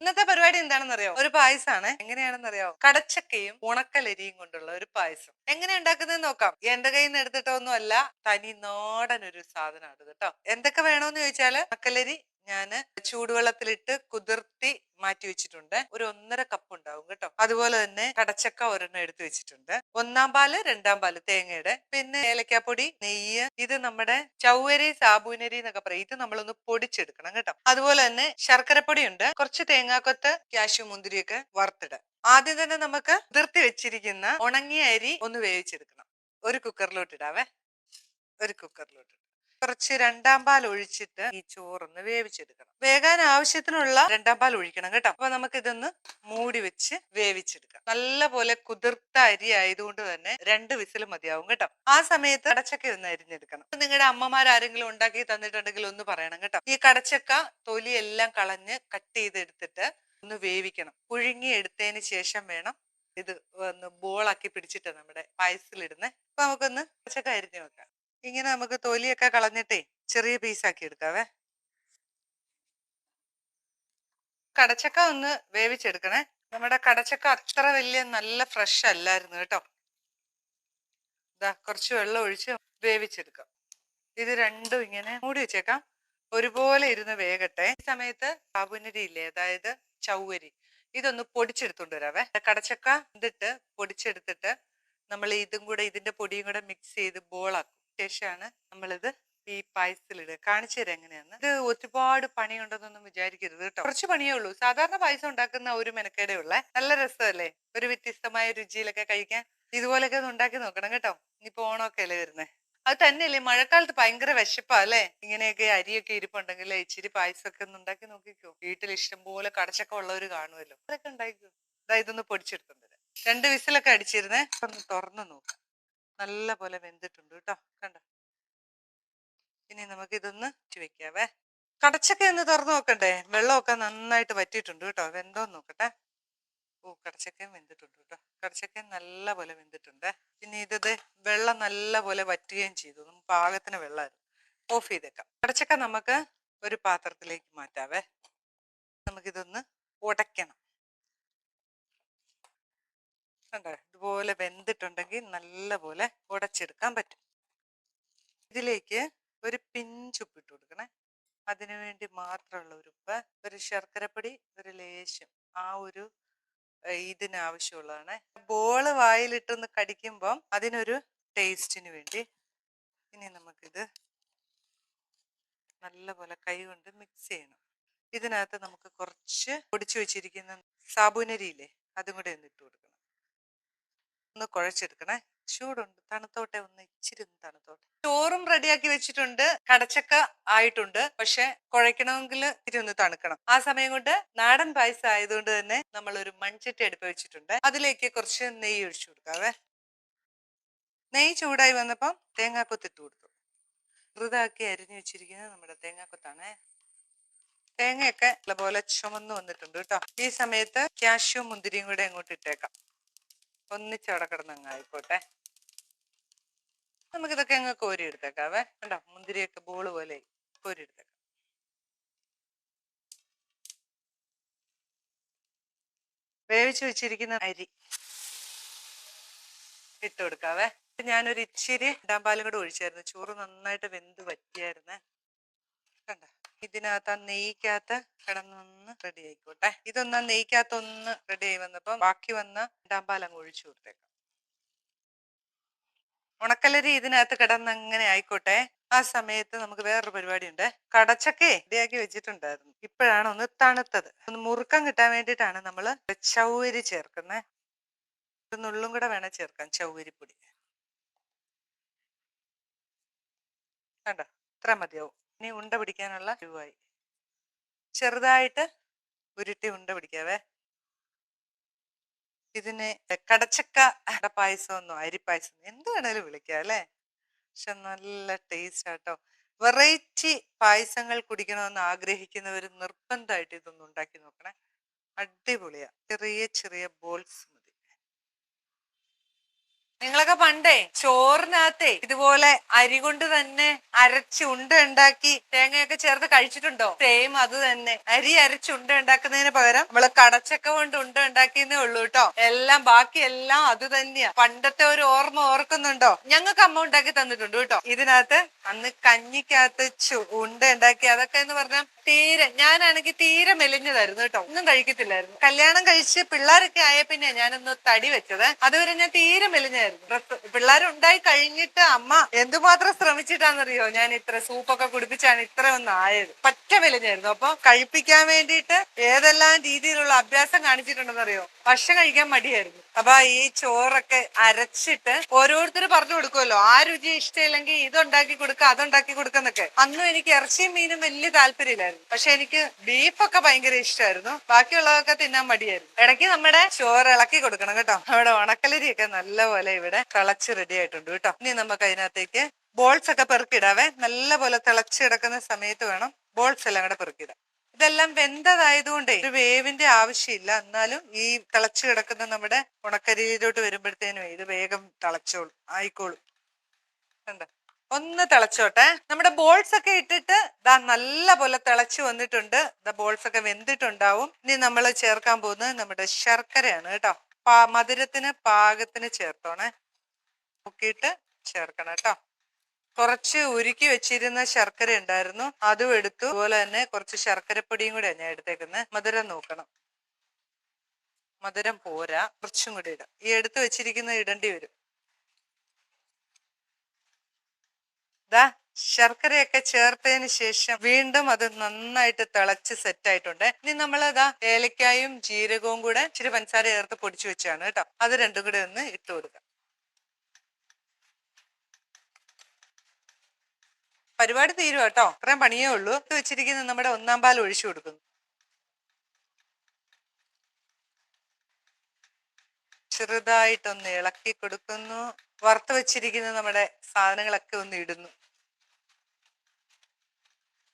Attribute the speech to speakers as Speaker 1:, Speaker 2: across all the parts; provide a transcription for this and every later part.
Speaker 1: ഇന്നത്തെ പരിപാടി എന്താണെന്നറിയോ? ഒരു പായസമാണ് എങ്ങനെയാണെന്നറിയോ? കടച്ചക്കയും ഉണക്കലരിയും കൊണ്ടുള്ള ഒരു പായസം. എങ്ങനെ ഉണ്ടാക്കുന്നതെന്ന് നോക്കാം. എന്റെ കയ്യിൽ നിന്ന് എടുത്തിട്ടൊന്നും അല്ല തനി നാടൻ ഒരു സാധനമാണ് കേട്ടോ. എന്തൊക്കെ വേണോന്ന് ചോദിച്ചാൽ? ഉണക്കലരി ഞാൻ ചൂടുവെള്ളത്തിലിട്ട് കുതിർത്തി മാറ്റി വെച്ചിട്ടുണ്ട്. ഒരു ഒന്നര കപ്പ് ഉണ്ടാവും കേട്ടോ. അതുപോലെ തന്നെ കടച്ചക്ക ഒരെണ്ണം എടുത്തു വെച്ചിട്ടുണ്ട്. ഒന്നാം പാൽ രണ്ടാം പാൽ തേങ്ങയുടെ. പിന്നെ ഏലക്കാപ്പൊടി നെയ്യ്. ഇത് നമ്മുടെ ചൗവരി സാബൂനരി എന്നൊക്കെ പറയും. ഇത് നമ്മളൊന്ന് പൊടിച്ചെടുക്കണം കേട്ടോ. അതുപോലെ തന്നെ ശർക്കരപ്പൊടി ഉണ്ട് കുറച്ച് തേങ്ങാക്കൊത്ത് കാശു മുന്തിരിയൊക്കെ വറുത്തിട ആദ്യം തന്നെ നമുക്ക് കുതിർത്തി വെച്ചിരിക്കുന്ന ഉണങ്ങിയ അരി ഒന്ന് വേവിച്ചെടുക്കണം. ഒരു കുക്കറിലോട്ട് ഇടാവേ. ഒരു കുക്കറിലോട്ട്. കുറച്ച് രണ്ടാം പാൽ ഒഴിച്ചിട്ട് ഈ ചോറൊന്ന് വേവിച്ചെടുക്കണം. വേകാൻ ആവശ്യത്തിനുള്ള രണ്ടാം പാൽ ഒഴിക്കണം കേട്ടോ. അപ്പൊ നമുക്ക് ഇതൊന്ന് മൂടി വെച്ച് വേവിച്ചെടുക്കാം. നല്ല പോലെ കുതിർത്ത അരി ആയതുകൊണ്ട് തന്നെ രണ്ട് വിസിൽ മതിയാവും കേട്ടോ. ആ സമയത്ത് കടച്ചക്ക ഒന്ന് അരിഞ്ഞെടുക്കണം. നിങ്ങളുടെ അമ്മമാർ ആരെങ്കിലും ഉണ്ടാക്കി തന്നിട്ടുണ്ടെങ്കിൽ ഒന്ന് പറയണം കേട്ടോ. ഈ കടച്ചക്ക തൊലി എല്ലാം കളഞ്ഞ് കട്ട് ചെയ്തെടുത്തിട്ട് ഒന്ന് വേവിക്കണം. പുഴുങ്ങി എടുത്തതിന് ശേഷം വേണം ഇത് ഒന്ന് ബോളാക്കി പിടിച്ചിട്ട് നമ്മുടെ പായസത്തിലിടുന്നേ. അപ്പൊ നമുക്കൊന്ന് കടച്ചക്ക അരിഞ്ഞു വെക്കാം. ഇങ്ങനെ നമുക്ക് തൊലിയൊക്കെ കളഞ്ഞിട്ടേ ചെറിയ പീസാക്കി എടുക്കാവേ. കടച്ചക്ക ഒന്ന് വേവിച്ചെടുക്കണേ. നമ്മുടെ കടച്ചക്ക അത്ര വലിയ നല്ല ഫ്രഷ് അല്ലായിരുന്നു കേട്ടോ. ഇതാ കുറച്ച് വെള്ളം ഒഴിച്ച് വേവിച്ചെടുക്കാം. ഇത് രണ്ടും ഇങ്ങനെ മൂടി വെച്ചേക്കാം. ഒരുപോലെ ഇരുന്ന് വേകട്ടെ. ഈ സമയത്ത് കാബുനരി ഇല്ലേ? അതായത് ചൗവരി ഇതൊന്ന് പൊടിച്ചെടുത്തോണ്ട് വരാവേ. കടച്ചക്ക എന്നിട്ട് പൊടിച്ചെടുത്തിട്ട് നമ്മൾ ഇതും കൂടെ ഇതിന്റെ പൊടിയും കൂടെ മിക്സ് ചെയ്ത് ബോളാക്കും ശേഷമാണ് നമ്മളിത് ഈ പായസത്തിലിടുക. കാണിച്ചു തരാം എങ്ങനെയാന്ന്. ഇത് ഒരുപാട് പണിയുണ്ടെന്നൊന്നും വിചാരിക്കരുത് കേട്ടോ. കുറച്ച് പണിയേ ഉള്ളൂ. സാധാരണ പായസം ഉണ്ടാക്കുന്ന ഒരു മെനക്കേടെ ഉള്ളേ നല്ല രസമല്ലേ? ഒരു വ്യത്യസ്തമായ രുചിയിലൊക്കെ കഴിക്കാൻ. ഇതുപോലൊക്കെ ഒന്ന് ഉണ്ടാക്കി നോക്കണം കേട്ടോ. ഇനിയിപ്പോ ഓണമൊക്കെ അല്ലേ വരുന്നേ? അത് തന്നെയല്ലേ? മഴക്കാലത്ത് ഭയങ്കര വിശപ്പാ അല്ലേ? ഇങ്ങനെയൊക്കെ അരിയൊക്കെ ഇരിപ്പുണ്ടെങ്കിൽ ഇച്ചിരി പായസമൊക്കെ ഒന്ന് ഉണ്ടാക്കി നോക്കിക്കോ. വീട്ടിൽ ഇഷ്ടം പോലെ കടച്ചൊക്കെ ഉള്ളവർ കാണുമല്ലോ. അതൊക്കെ ഉണ്ടാക്കിക്കോ ഇതാ ഇതൊന്ന് പൊടിച്ചെടുത്തോണ്ട് രണ്ട് വിസിലൊക്കെ അടിച്ചിരുന്നേ. ഒന്ന് തുറന്നു നോക്കാം. നല്ല പോലെ വെന്തിട്ടുണ്ട് കേട്ടോ. കണ്ടോ? ഇനി നമുക്ക് ഇതൊന്ന് ചുവയ്ക്കാവേ കടച്ചൊക്കെ ഒന്ന് തുറന്നു നോക്കണ്ടേ? വെള്ളമൊക്കെ നന്നായിട്ട് വറ്റിയിട്ടുണ്ട് കേട്ടോ. വെന്തോന്ന് നോക്കട്ടെ. ഓ കടച്ചക്കയും വെന്തിട്ടുണ്ട് കേട്ടോ. കടച്ചക്കയും നല്ല പോലെ വെന്തിട്ടുണ്ട്. പിന്നെ ഇത് വെള്ളം നല്ല പോലെ വറ്റുകയും ചെയ്തു. നമുക്ക് പാകത്തിന് വെള്ളമായിരുന്നു. ഓഫ് ചെയ്തേക്കാം. കടച്ചക്ക നമുക്ക് ഒരു പാത്രത്തിലേക്ക് മാറ്റാവേ. നമുക്കിതൊന്ന് ഉടയ്ക്കണം കണ്ടോ? ഇതുപോലെ വെന്തിട്ടുണ്ടെങ്കിൽ നല്ലപോലെ ഉടച്ചെടുക്കാൻ പറ്റും. ഇതിലേക്ക് ഒരു പിഞ്ച് ഉപ്പ് ഇട്ട് കൊടുക്കണേ. അതിനു വേണ്ടി മാത്രമുള്ള ഉപ്പ് ഒരു ശർക്കരപ്പൊടി ഒരു ലേശം. ആ ഒരു ഇതിനാവശ്യമുള്ളതാണ്. ബോൾ വായിലിട്ടൊന്ന് കടിക്കുമ്പം അതിനൊരു ടേസ്റ്റിന് വേണ്ടി ഇനി നമുക്കിത് നല്ലപോലെ കൈ കൊണ്ട് മിക്സ് ചെയ്യണം. ഇതിനകത്ത് നമുക്ക് കുറച്ച് പൊടിച്ചു വെച്ചിരിക്കുന്ന സാബുനരിയില്ലേ അതും കൂടെ ഒന്ന് ഇട്ട് കൊടുക്കണം. ഒന്ന് കുഴച്ചെടുക്കണേ. ചൂടുണ്ട്. തണുത്തോട്ടെ ഒന്ന് ഇച്ചിരി ഒന്ന് തണുത്തോട്ടെ. ചോറും റെഡിയാക്കി വെച്ചിട്ടുണ്ട്. കടച്ചക്ക ആയിട്ടുണ്ട്. പക്ഷെ കുഴയ്ക്കണമെങ്കിൽ ഇത്തിരി ഒന്ന് തണുക്കണം. ആ സമയം കൊണ്ട് നാടൻ പായസം ആയതുകൊണ്ട് തന്നെ നമ്മൾ ഒരു മൺചട്ടി എടുപ്പ് വെച്ചിട്ടുണ്ട്. അതിലേക്ക് കുറച്ച് നെയ്യ് ഒഴിച്ചു കൊടുക്കാവേ. നെയ്യ് ചൂടായി വന്നപ്പം തേങ്ങാക്കൊത്ത് ഇട്ട് കൊടുത്തു. വൃതാക്കി അരിഞ്ഞു വെച്ചിരിക്കുന്നത് നമ്മുടെ തേങ്ങാക്കൊത്താണ്. തേങ്ങയൊക്കെ നല്ലപോലെ ചുമന്ന് വന്നിട്ടുണ്ട് കേട്ടോ. ഈ സമയത്ത് കാഷ്യൂ മുന്തിരിയും കൂടെ അങ്ങോട്ട് ഇട്ടേക്കാം. ഒന്നിച്ചവിടെ കിടന്ന് അങ്ങ് ആയിക്കോട്ടെ. നമുക്കിതൊക്കെ അങ്ങ് കോരി എടുത്തേക്കാവേ കണ്ടോ? മുന്തിരിയൊക്കെ ബോൾ പോലെ കോരി എടുത്തേക്കാം വേവിച്ചു വെച്ചിരിക്കുന്ന അരി ഇട്ട് കൊടുക്കാവേ. ഞാനൊരു ഇച്ചിരി ഇടാൻ പാലും കൂടെ ഒഴിച്ചായിരുന്നു. ചോറ് നന്നായിട്ട് വെന്ത് പറ്റിയായിരുന്നേ കണ്ട? ഇതിനകത്ത് ആ നെയ്ക്കകത്ത് കിടന്നൊന്ന് റെഡി ആയിക്കോട്ടെ. ഇതൊന്ന് നെയ്ക്കകത്ത് ഒന്ന് റെഡി ആയി വന്നപ്പോ ബാക്കി വന്ന രണ്ടാം അങ്ങ് ഒഴിച്ചു കൊടുത്തേക്കാം. ഉണക്കലരി ഇതിനകത്ത് കിടന്ന് അങ്ങനെ ആയിക്കോട്ടെ. ആ സമയത്ത് നമുക്ക് വേറൊരു പരിപാടി ഉണ്ട് കടച്ചക്കേ റെഡിയാക്കി വെച്ചിട്ടുണ്ടായിരുന്നു. ഇപ്പോഴാണ് ഒന്ന് തണുത്തത്. ഒന്ന് മുറുക്കം കിട്ടാൻ വേണ്ടിയിട്ടാണ് നമ്മൾ ചൗവരി ചേർക്കുന്നത് നുള്ളും കൂടെ വേണം ചേർക്കാൻ ചൗവരിപ്പൊടി. കണ്ടോ? ഇത്ര മതിയാവും. ഇനി ഉണ്ട പിടിക്കാനുള്ള രൂപമായി ചെറുതായിട്ട് ഉരുട്ടി ഉണ്ട പിടിക്കാവേ. ഇതിന് കടച്ചക്ക പായസം ഒന്നോ അരിപ്പായസം എന്ത് വേണേലും വിളിക്കാം അല്ലേ? പക്ഷെ നല്ല ടേസ്റ്റ് ആട്ടോ. വെറൈറ്റി പായസങ്ങൾ കുടിക്കണമെന്ന് ആഗ്രഹിക്കുന്നവർ നിർബന്ധമായിട്ട് ഇതൊന്നും ഉണ്ടാക്കി നോക്കണേ. അടിപൊളിയാ. ചെറിയ ചെറിയ ബോൾസ് നിങ്ങളൊക്കെ പണ്ടേ ചോറിനകത്തെ ഇതുപോലെ അരി കൊണ്ട് തന്നെ അരച്ച് ഉണ്ട ഉണ്ടാക്കി തേങ്ങയൊക്കെ ചേർത്ത് കഴിച്ചിട്ടുണ്ടോ? സെയിം അത് തന്നെ. അരി അരച്ച് ഉണ്ട ഉണ്ടാക്കുന്നതിന് പകരം നമ്മൾ കടച്ചക്ക കൊണ്ട് ഉണ്ട ഉണ്ടാക്കിയെന്നേ ഉള്ളൂ കേട്ടോ. എല്ലാം ബാക്കി എല്ലാം അത് തന്നെയാ. പണ്ടത്തെ ഒരു ഓർമ്മ ഓർക്കുന്നുണ്ടോ? ഞങ്ങൾക്ക് അമ്മ ഉണ്ടാക്കി തന്നിട്ടുണ്ട് കേട്ടോ. ഇതിനകത്ത് അന്ന് കഞ്ഞിക്കകത്ത് ഉണ്ട ഉണ്ടാക്കി. അതൊക്കെ എന്ന് പറഞ്ഞാൽ തീരെ ഞാനാണെങ്കിൽ തീരെ മെലിഞ്ഞതായിരുന്നു കേട്ടോ. ഒന്നും കഴിക്കത്തില്ലായിരുന്നു. കല്യാണം കഴിച്ച് പിള്ളേരൊക്കെ ആയ പിന്നെ ഞാനൊന്ന് തടി വെച്ചത്. അതുവരെ ഞാൻ തീരെ മെലിഞ്ഞായിരുന്നു. ഡ്രസ് പിള്ളേരുണ്ടായി കഴിഞ്ഞിട്ട് അമ്മ എന്തുമാത്രം ശ്രമിച്ചിട്ടാണെന്നറിയോ ഞാൻ ഇത്ര സൂപ്പൊക്കെ കുടിപ്പിച്ചാണ് ഇത്ര ഒന്ന് ആയത്. പറ്റ മെലിഞ്ഞായിരുന്നു. അപ്പൊ കഴിപ്പിക്കാൻ വേണ്ടിയിട്ട് ഏതെല്ലാം രീതിയിലുള്ള അഭ്യാസം കാണിച്ചിട്ടുണ്ടെന്നറിയോ? ഭക്ഷണം കഴിക്കാൻ മടിയായിരുന്നു. അപ്പൊ ഈ ചോറൊക്കെ അരച്ചിട്ട് ഓരോരുത്തർ പറഞ്ഞു കൊടുക്കുമല്ലോ ആ രുചി ഇഷ്ടമില്ലെങ്കിൽ ഇതുണ്ടാക്കി കൊടുക്കുക അതുണ്ടാക്കി കൊടുക്കുന്നൊക്കെ അന്നും എനിക്ക് ഇറച്ചിയും മീനും വലിയ താല്പര്യമില്ലായിരുന്നു. പക്ഷെ എനിക്ക് ബീഫൊക്കെ ഭയങ്കര ഇഷ്ടമായിരുന്നു. ബാക്കിയുള്ളതൊക്കെ തിന്നാൻ മടിയായിരുന്നു. ഇടയ്ക്ക് നമ്മുടെ ചോറ് ഇളക്കി കൊടുക്കണം കേട്ടോ. നമ്മുടെ ഉണക്കലരിയൊക്കെ നല്ലപോലെ ഇവിടെ തിളച്ച് റെഡി ആയിട്ടുണ്ട് കേട്ടോ. ഇനി നമുക്ക് അതിനകത്തേക്ക് ബോൾസ് ഒക്കെ പെറുക്കിടാവേ നല്ലപോലെ തിളച്ച് കിടക്കുന്ന സമയത്ത് വേണം ബോൾസ് എല്ലാം കൂടെ പെറുക്കിടാം ഇതെല്ലാം വെന്തതായതുകൊണ്ട് ഒരു വേവിന്റെ ആവശ്യമില്ല. എന്നാലും ഈ തിളച്ചു കിടക്കുന്ന നമ്മുടെ ഉണക്കരിയിലോട്ട് വരുമ്പോഴത്തേനും ഇത് വേഗം തിളച്ചോളും ആയിക്കോളും. കണ്ടോ? ഒന്ന് തിളച്ചോട്ടെ. നമ്മുടെ ബോൾസ് ഒക്കെ ഇട്ടിട്ട് ദാ നല്ല പോലെ തിളച്ചു വന്നിട്ടുണ്ട്. ദാ ബോൾസ് ഒക്കെ വെന്തിട്ടുണ്ടാവും. ഇനി നമ്മൾ ചേർക്കാൻ പോകുന്നത് നമ്മുടെ ശർക്കരയാണ് കേട്ടോ. മധുരത്തിന് പാകത്തിന് ചേർത്തോണേ. നോക്കിയിട്ട് ചേർക്കണം കേട്ടോ. കുറച്ച് ഉരുക്കി വെച്ചിരുന്ന ശർക്കര ഉണ്ടായിരുന്നു. അതും എടുത്തു. അതുപോലെ തന്നെ കുറച്ച് ശർക്കരപ്പൊടിയും കൂടെ ഞാൻ എടുത്തേക്കുന്നത് മധുരം നോക്കണം. മധുരം പോരാ. കുറച്ചും കൂടി ഇടാം. ഈ എടുത്തു വെച്ചിരിക്കുന്നത് ഇടേണ്ടി വരും. ദാ ശർക്കരയൊക്കെ ചേർത്തതിന് ശേഷം വീണ്ടും അത് നന്നായിട്ട് തിളച്ച് സെറ്റ് ആയിട്ടുണ്ട് ഇനി നമ്മൾ അതാ ഏലക്കായും ജീരകവും കൂടെ ഇച്ചിരി പഞ്ചസാര ചേർത്ത് പൊടിച്ചു വെച്ചാണ് കേട്ടോ. അത് രണ്ടും കൂടെ ഒന്ന് ഇട്ട് കൊടുക്കാം. പരിപാടി തീരും കേട്ടോ. അത്രയും പണിയേ ഉള്ളൂ. ഇത് വെച്ചിരിക്കുന്ന നമ്മുടെ ഒന്നാം പാൽ ഒഴിച്ചു കൊടുക്കുന്നു. ചെറുതായിട്ടൊന്ന് ഇളക്കി കൊടുക്കുന്നു. വറുത്ത് വെച്ചിരിക്കുന്ന നമ്മുടെ സാധനങ്ങളൊക്കെ ഒന്ന് ഇടുന്നു.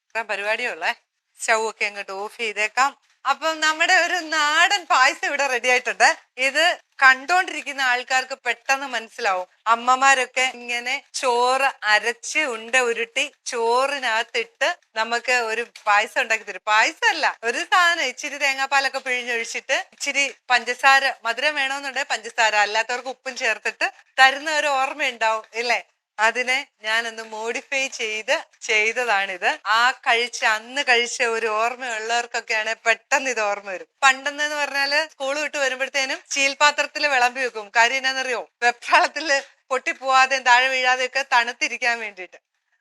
Speaker 1: ഇത്രയും പരിപാടിയുള്ളേ സ്റ്റൗ ഒക്കെ അങ്ങോട്ട് ഓഫ് ചെയ്തേക്കാം. അപ്പം നമ്മുടെ ഒരു നാടൻ പായസം ഇവിടെ റെഡി ആയിട്ടുണ്ട്. ഇത് കണ്ടോണ്ടിരിക്കുന്ന ആൾക്കാർക്ക് പെട്ടെന്ന് മനസ്സിലാവും. അമ്മമാരൊക്കെ ഇങ്ങനെ ചോറ് അരച്ച് ഉണ്ട ഉരുട്ടി ചോറിനകത്തിട്ട് നമുക്ക് ഒരു പായസം ഉണ്ടാക്കി തരും. പായസം അല്ല ഒരു സാധനം ഇച്ചിരി തേങ്ങാപ്പാലൊക്കെ പിഴിഞ്ഞൊഴിച്ചിട്ട് ഇച്ചിരി പഞ്ചസാര മധുരം വേണമെന്നുണ്ടെങ്കിൽ പഞ്ചസാര അല്ലാത്തവർക്ക് ഉപ്പും ചേർത്തിട്ട് തരുന്ന ഒരു ഓർമ്മയുണ്ടാവും ഇല്ലേ? അതിനെ ഞാനൊന്ന് മോഡിഫൈ ചെയ്ത് ചെയ്തതാണിത്. ആ കഴിച്ച അന്ന് കഴിച്ച ഒരു ഓർമ്മയുള്ളവർക്കൊക്കെയാണ് പെട്ടെന്ന് ഇത് ഓർമ്മ വരും. പണ്ടെന്ന് പറഞ്ഞാൽ സ്കൂൾ വിട്ട് വരുമ്പോഴത്തേനും ചീൽപാത്രത്തിൽ വിളമ്പി വെക്കും. കാര്യം എന്നാന്നറിയോ? വെപ്രാളത്തിൽ പൊട്ടിപ്പോവാതെയും താഴെ വീഴാതെ ഒക്കെ തണുത്തിരിക്കാൻ വേണ്ടിയിട്ട്.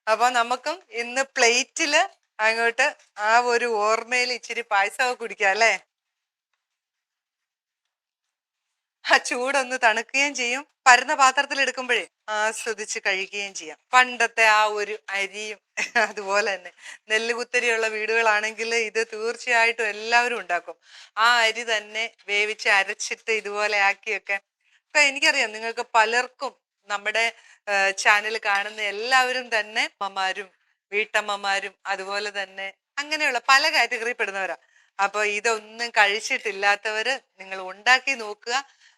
Speaker 1: അപ്പൊ നമുക്കും ഇന്ന് പ്ലേറ്റിൽ അങ്ങോട്ട് ആ ഒരു ഓർമ്മയിൽ ഇച്ചിരി പായസമൊക്കെ കുടിക്കാം അല്ലേ? ആ ചൂടൊന്ന് തണുക്കുകയും ചെയ്യും. പരന്ന പാത്രത്തിൽ എടുക്കുമ്പോഴേ ആസ്വദിച്ച് കഴിക്കുകയും ചെയ്യാം. പണ്ടത്തെ ആ ഒരു അരിയും അതുപോലെ തന്നെ. നെല്ലുകുത്തരിയുള്ള വീടുകളാണെങ്കിൽ ഇത് തീർച്ചയായിട്ടും എല്ലാവരും ഉണ്ടാക്കും. ആ അരി തന്നെ വേവിച്ച് അരച്ചിട്ട് ഇതുപോലെ ആക്കിയൊക്കെ. ഇപ്പൊ എനിക്കറിയാം നിങ്ങൾക്ക് പലർക്കും നമ്മുടെ ചാനൽ കാണുന്ന എല്ലാവരും തന്നെ അമ്മമാരും വീട്ടമ്മമാരും അതുപോലെ തന്നെ അങ്ങനെയുള്ള പല കാറ്റഗറി പെടുന്നവരാ. അപ്പൊ ഇതൊന്നും കഴിച്ചിട്ടില്ലാത്തവര് നിങ്ങൾ ഉണ്ടാക്കി നോക്കുക.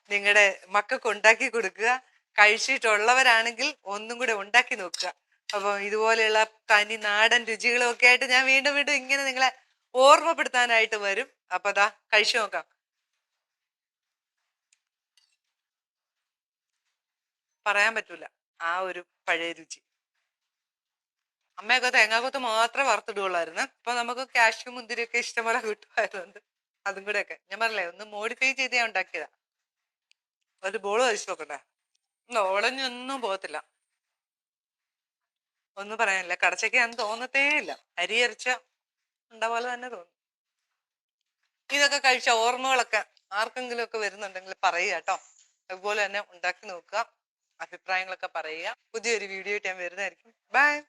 Speaker 1: നിങ്ങളുടെ മക്കൾക്ക് ഉണ്ടാക്കി കൊടുക്കുക. കഴിച്ചിട്ടുള്ളവരാണെങ്കിൽ ഒന്നും കൂടെ ഉണ്ടാക്കി നോക്കുക. അപ്പൊ ഇതുപോലെയുള്ള തനി നാടൻ രുചികളും ഒക്കെ ആയിട്ട് ഞാൻ വീണ്ടും വീണ്ടും ഇങ്ങനെ നിങ്ങളെ ഓർമ്മപ്പെടുത്താനായിട്ട് വരും. അപ്പൊ അതാ കഴിച്ചു നോക്കാം. പറയാൻ പറ്റൂല. ആ ഒരു പഴയ രുചി. അമ്മയൊക്കെ തേങ്ങാക്കൊത്ത് മാത്രമേ വറുത്തിടുകയുള്ളായിരുന്നു. ഇപ്പൊ നമുക്ക് കാഷ്യൂ മുന്തിരിയൊക്കെ ഇഷ്ടംപോലെ കിട്ടുമായതുകൊണ്ട് അതും കൂടെ ഒക്കെ ഞാൻ പറഞ്ഞില്ലേ ഒന്ന് മോഡിഫൈ ചെയ്ത് ഞാൻ ഉണ്ടാക്കിയതാ. ഒരു ബോൾ കഴിച്ചു നോക്കട്ടെ. ഓളഞ്ഞൊന്നും പോകത്തില്ല. ഒന്നും പറയാനില്ല. കടച്ചയ്ക്കാന്ന് തോന്നത്തേ ഇല്ല അരി അരച്ച ഉണ്ട പോലെ തന്നെ തോന്നും. ഇതൊക്കെ കഴിച്ച ഓർമ്മകളൊക്കെ ആർക്കെങ്കിലും ഒക്കെ വരുന്നുണ്ടെങ്കിൽ പറയുക കേട്ടോ. അതുപോലെ തന്നെ ഉണ്ടാക്കി നോക്കുക. അഭിപ്രായങ്ങളൊക്കെ പറയുക. പുതിയൊരു വീഡിയോ ആയിട്ട് ഞാൻ വരുന്നതായിരിക്കും. ബൈ